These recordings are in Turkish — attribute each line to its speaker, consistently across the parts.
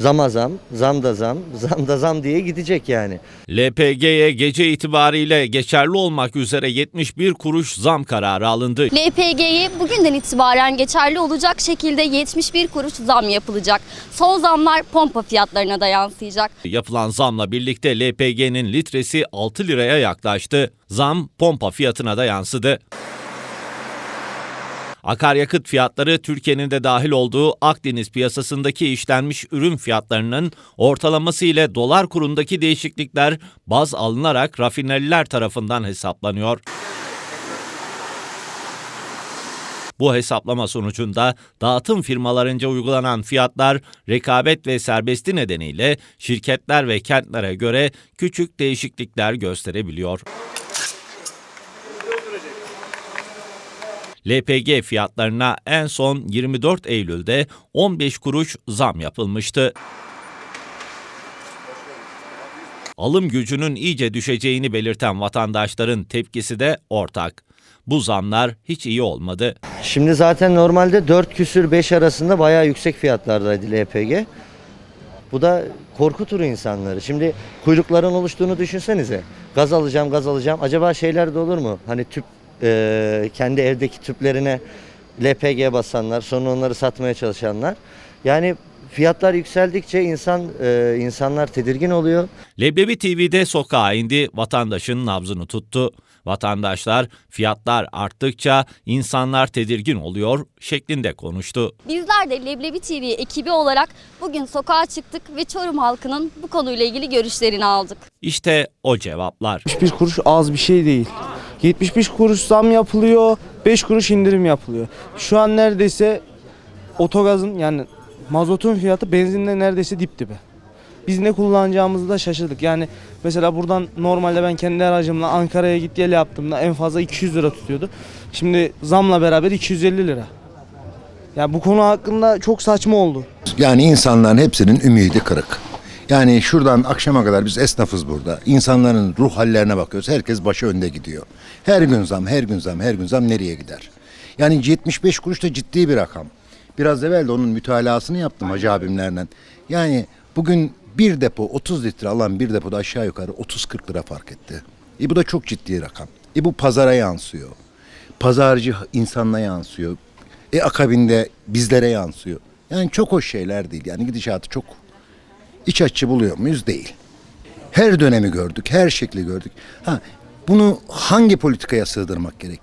Speaker 1: Zama zam, zam da zam, zam da zam diye gidecek yani.
Speaker 2: LPG'ye gece itibariyle geçerli olmak üzere 71 kuruş zam kararı alındı.
Speaker 3: LPG'ye bugünden itibaren geçerli olacak şekilde 71 kuruş zam yapılacak. Son zamlar pompa fiyatlarına da yansıyacak.
Speaker 2: Yapılan zamla birlikte LPG'nin litresi 6 liraya yaklaştı. Zam pompa fiyatına da yansıdı. Akaryakıt fiyatları Türkiye'nin de dahil olduğu Akdeniz piyasasındaki işlenmiş ürün fiyatlarının ortalaması ile dolar kurundaki değişiklikler baz alınarak rafineriler tarafından hesaplanıyor. Bu hesaplama sonucunda dağıtım firmalarınca uygulanan fiyatlar rekabet ve serbesti nedeniyle şirketler ve kentlere göre küçük değişiklikler gösterebiliyor. LPG fiyatlarına en son 24 Eylül'de 15 kuruş zam yapılmıştı. Alım gücünün iyice düşeceğini belirten vatandaşların tepkisi de ortak. Bu zamlar hiç iyi olmadı.
Speaker 1: Şimdi zaten normalde 4 küsür 5 arasında bayağı yüksek fiyatlardaydı LPG. Bu da korkutur insanları. Şimdi kuyrukların oluştuğunu düşünsenize. Gaz alacağım, gaz alacağım. Acaba şeyler de olur mu? Hani tüp e, kendi evdeki tüplerine LPG basanlar, sonra onları satmaya çalışanlar. Yani fiyatlar yükseldikçe insan e, insanlar tedirgin oluyor.
Speaker 2: Leblebi TV'de sokağa indi, vatandaşın nabzını tuttu. Vatandaşlar fiyatlar arttıkça insanlar tedirgin oluyor şeklinde konuştu.
Speaker 3: Bizler de Leblebi TV ekibi olarak bugün sokağa çıktık ve Çorum halkının bu konuyla ilgili görüşlerini aldık.
Speaker 2: İşte o cevaplar.
Speaker 4: 71 kuruş az bir şey değil. 75 kuruş zam yapılıyor, 5 kuruş indirim yapılıyor. Şu an neredeyse otogazın yani mazotun fiyatı benzinle neredeyse dip dibe. Biz ne kullanacağımızı da şaşırdık. Yani mesela buradan normalde ben kendi aracımla Ankara'ya git gel yaptığımda en fazla 200 lira tutuyordu. Şimdi zamla beraber 250 lira. Ya bu konu hakkında çok saçma oldu.
Speaker 5: Yani insanların hepsinin ümidi kırık. Yani şuradan akşama kadar biz esnafız burada. İnsanların ruh hallerine bakıyoruz. Herkes başı önde gidiyor. Her gün zam, her gün zam, her gün zam nereye gider? Yani 75 kuruş da ciddi bir rakam. Biraz evvel de onun mütalasını yaptım hacı abimlerle. Yani bugün bir depo 30 litre alan bir depoda aşağı yukarı 30-40 lira fark etti. E bu da çok ciddi rakam. E bu pazara yansıyor. Pazarcı insanla yansıyor. E akabinde bizlere yansıyor. Yani çok hoş şeyler değil. Yani gidişatı çok iç açıcı buluyor muyuz? Değil. Her dönemi gördük, her şekli gördük. Ha, bunu hangi politikaya sığdırmak gerek?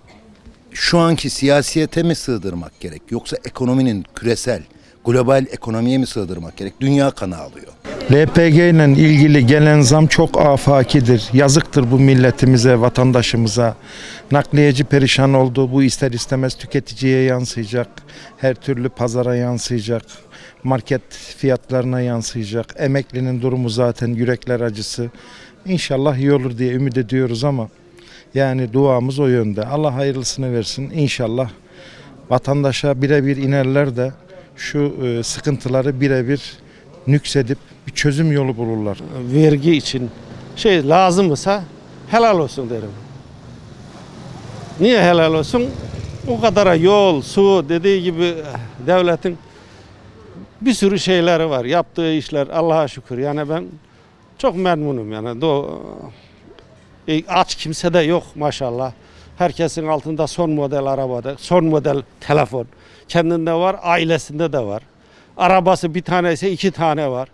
Speaker 5: Şu anki siyasiyete mi sığdırmak gerek? Yoksa ekonominin küresel, global ekonomiye mi sığdırmak gerek? Dünya kanı alıyor.
Speaker 6: LPG ile ilgili gelen zam çok afakidir. Yazıktır bu milletimize, vatandaşımıza. Nakliyeci perişan oldu. Bu ister istemez tüketiciye yansıyacak. Her türlü pazara yansıyacak. Market fiyatlarına yansıyacak. Emeklinin durumu zaten yürekler acısı. İnşallah iyi olur diye ümit ediyoruz ama yani duamız o yönde. Allah hayırlısını versin. İnşallah vatandaşa birebir inerler de şu e, sıkıntıları birebir nüksedip bir çözüm yolu bulurlar.
Speaker 7: vergi için şey lazımsa helal olsun derim. Niye helal olsun? O kadara yol, su dediği gibi devletin bir sürü şeyleri var. Yaptığı işler Allah'a şükür. Yani ben çok memnunum yani. Do e, aç kimse de yok maşallah. Herkesin altında son model arabada, son model telefon. Kendinde var, ailesinde de var. Arabası bir tane ise iki tane var.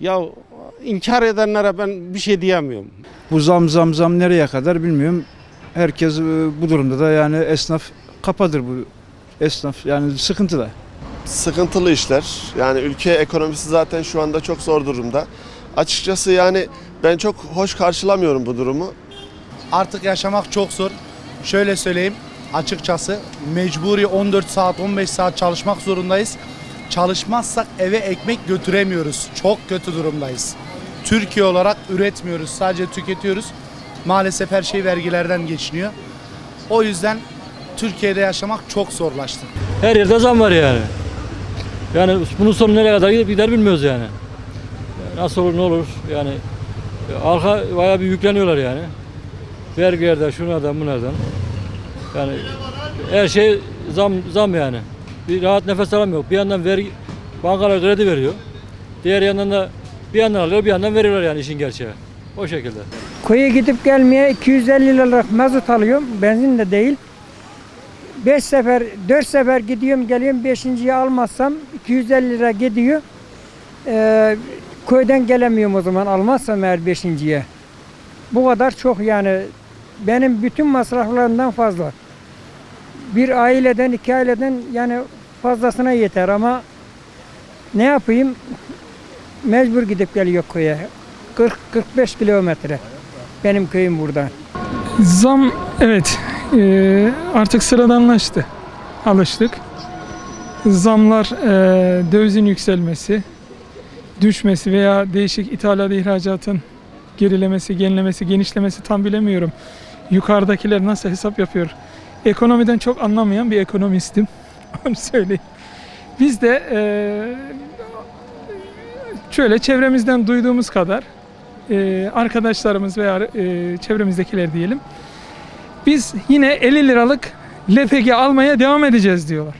Speaker 7: Ya inkar edenlere ben bir şey diyemiyorum.
Speaker 8: Bu zam zam zam nereye kadar bilmiyorum. Herkes e, bu durumda da yani esnaf kapadır bu esnaf yani sıkıntıda.
Speaker 9: Sıkıntılı işler. Yani ülke ekonomisi zaten şu anda çok zor durumda. Açıkçası yani ben çok hoş karşılamıyorum bu durumu.
Speaker 10: Artık yaşamak çok zor. Şöyle söyleyeyim açıkçası mecburi 14 saat 15 saat çalışmak zorundayız. Çalışmazsak eve ekmek götüremiyoruz. Çok kötü durumdayız. Türkiye olarak üretmiyoruz. Sadece tüketiyoruz. Maalesef her şey vergilerden geçiniyor. O yüzden Türkiye'de yaşamak çok zorlaştı.
Speaker 11: Her yerde zam var yani. Yani bunun sonu nereye kadar gider, gider bilmiyoruz yani. Nasıl olur ne olur yani. Arka bayağı bir yükleniyorlar yani. Vergilerden, şunlardan, bunlardan. Yani her şey zam zam yani. Bir rahat nefes alamıyor. Bir yandan vergi bankalar kredi veriyor. Diğer yandan da bir yandan alıyor bir yandan veriyorlar yani işin gerçeği. O şekilde.
Speaker 12: Koya gidip gelmeye 250 liralık mazot alıyorum. Benzin de değil. 5 sefer, 4 sefer gidiyorum geliyorum. 5.yi almazsam 250 lira gidiyor. Ee, köyden gelemiyorum o zaman almazsam eğer 5.ye. Bu kadar çok yani. Benim bütün masraflarımdan fazla. Bir aileden, iki aileden yani fazlasına yeter ama ne yapayım? Mecbur gidip geliyor köye. 40-45 kilometre. Benim köyüm burada.
Speaker 13: Zam evet eee, artık sıradanlaştı. Alıştık. Zamlar eee, dövizin yükselmesi, düşmesi veya değişik ithalat ihracatın gerilemesi, genilemesi, genişlemesi tam bilemiyorum. Yukarıdakiler nasıl hesap yapıyor? Ekonomiden çok anlamayan bir ekonomistim. Onu söyleyeyim. Biz de eee, şöyle çevremizden duyduğumuz kadar eee, arkadaşlarımız veya eee, çevremizdekiler diyelim biz yine 50 liralık LPG almaya devam edeceğiz diyorlar.